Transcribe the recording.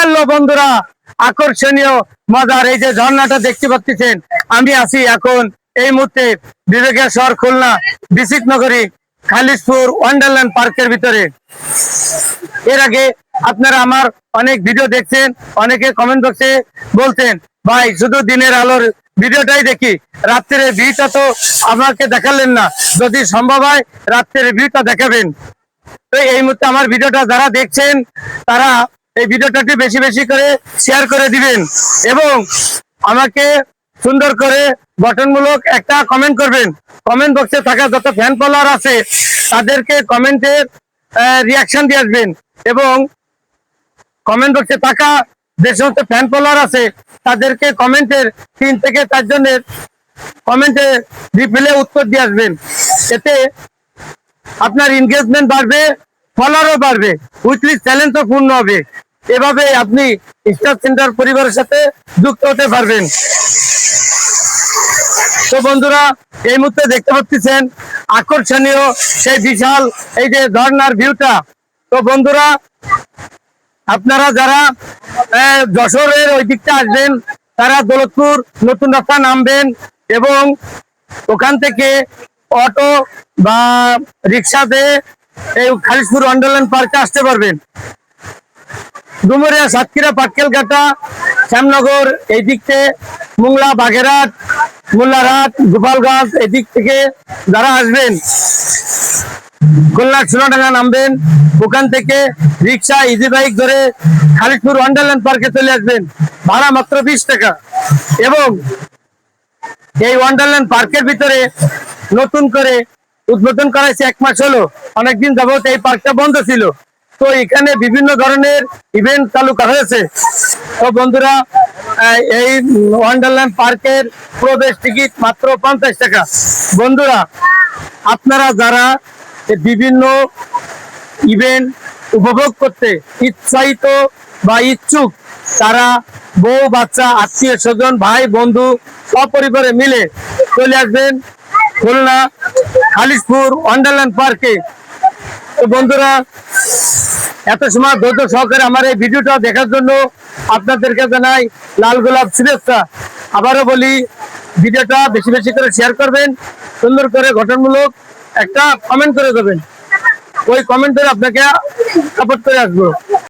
Hello বন্ধুরা, আকর্ষণীয় মজার এই যে ঝর্ণাটা দেখতে পাচ্ছেন, আমি আছি এখন এই মুহূর্তে বিবেকের শহর খুলনা, বিসিক নগরী, খালিশপুর ওয়ান্ডারল্যান্ড পার্কের ভিতরে। এর আগে আপনারা আমার অনেক ভিডিও দেখছেন, অনেকে কমেন্ট বক্সে বলছেন, ভাই, শুধু দিনের আলোর ভিডিওটাই দেখি, রাত্রের ভিউটা তো আমাকে দেখালেন না, যদি সম্ভব হয় রাত্রের ভিউটা দেখাবেন। তো এই মুহূর্তে আমার ভিডিওটা যারা দেখছেন, তারা এই ভিডিওটাকে বেশি বেশি করে শেয়ার করে দিবেন এবং আমাকে সুন্দর করে গঠনমূলক একটা কমেন্ট করবেন। কমেন্ট বক্সে থাকা যত ফ্যান ফলোয়ার আছে, তাদেরকে কমেন্টের রিয়াকশন দিয়ে আসবেন এবং কমেন্ট বক্সে থাকা যে সমস্ত ফ্যান ফলোয়ার আছে, তাদেরকে কমেন্টের তিন থেকে চার জনের কমেন্টে রিপ্লে উত্তর দিয়ে আসবেন। এতে আপনার এনগেজমেন্ট বাড়বে ফলোয়ারও বাড়বে। উইকলি চ্যালেঞ্জও পূর্ণ হবে। এভাবে আপনি স্টার সেন্টার পরিবারের সাথে যুক্ত হতে পারবেন। তো বন্ধুরা, এই মুহূর্তে দেখতে পাচ্ছেন, আকর্ষণীয় সেই বিশাল এই যে ঝর্ণার ভিউটা তো বন্ধুরা, আপনারা যারা যশোরের ওই দিকটা আসবেন, তারা দৌলতপুর নতুন রাস্তা নামবেন এবং ওখান থেকে অটো বা রিক্সাতে এই খালিশপুর ওয়ান্ডারল্যান্ড পার্কে আসতে পারবেন। ডুমুরিয়া, সাতক্ষীরা, পাটকেলঘাটা, শ্যামনগর, এই দিক থেকে মুংলা, বাগেরহাট, মোল্লারহাট, গোপালগঞ্জ এদিক থেকে যারা আসবেন খুলনা সোনাডাঙ্গা নামবেন, ওখান থেকে রিক্সা ইজি বাইক ধরে খালিশপুর ওয়ান্ডারল্যান্ড পার্কে চলে আসবেন, ভাড়া মাত্র বিশ টাকা। এবং এই ওয়ান্ডারল্যান্ড পার্কের ভিতরে নতুন করে উদ্বোধন করা হয়েছে এক মাস হলো। অনেকদিন যাবত এই পার্কটা বন্ধ ছিল। তো এখানে বিভিন্ন ধরনের ইভেন্ট চালু করা হয়েছে। তো বন্ধুরা এই ওয়ান্ডারল্যান্ড পার্কের প্রবেশ টিকিট মাত্র পঞ্চাশ টাকা। বন্ধুরা, আপনারা যারা বিভিন্ন ইভেন্ট উপভোগ করতে ইচ্ছায়িত বা ইচ্ছুক, তারা বউ, বাচ্চা, আত্মীয় স্বজন, ভাই, বন্ধু, সপরিবারে মিলে চলে আসবেন। খুলনা আলিশপুর ওয়ান্ডারল্যান্ড পার্কে তো বন্ধুরা, এত সময় ধৈর্য সহকারে আমার এই ভিডিওটা দেখার জন্য আপনাদেরকে জানাই লাল গোলাপ শুভেচ্ছা। আবারও বলি, ভিডিওটা বেশি বেশি করে শেয়ার করবেন, সুন্দর করে গঠনমূলক একটা কমেন্ট করে দেবেন। ওই কমেন্ট করে আপনাকে সাপোর্ট করে আসব।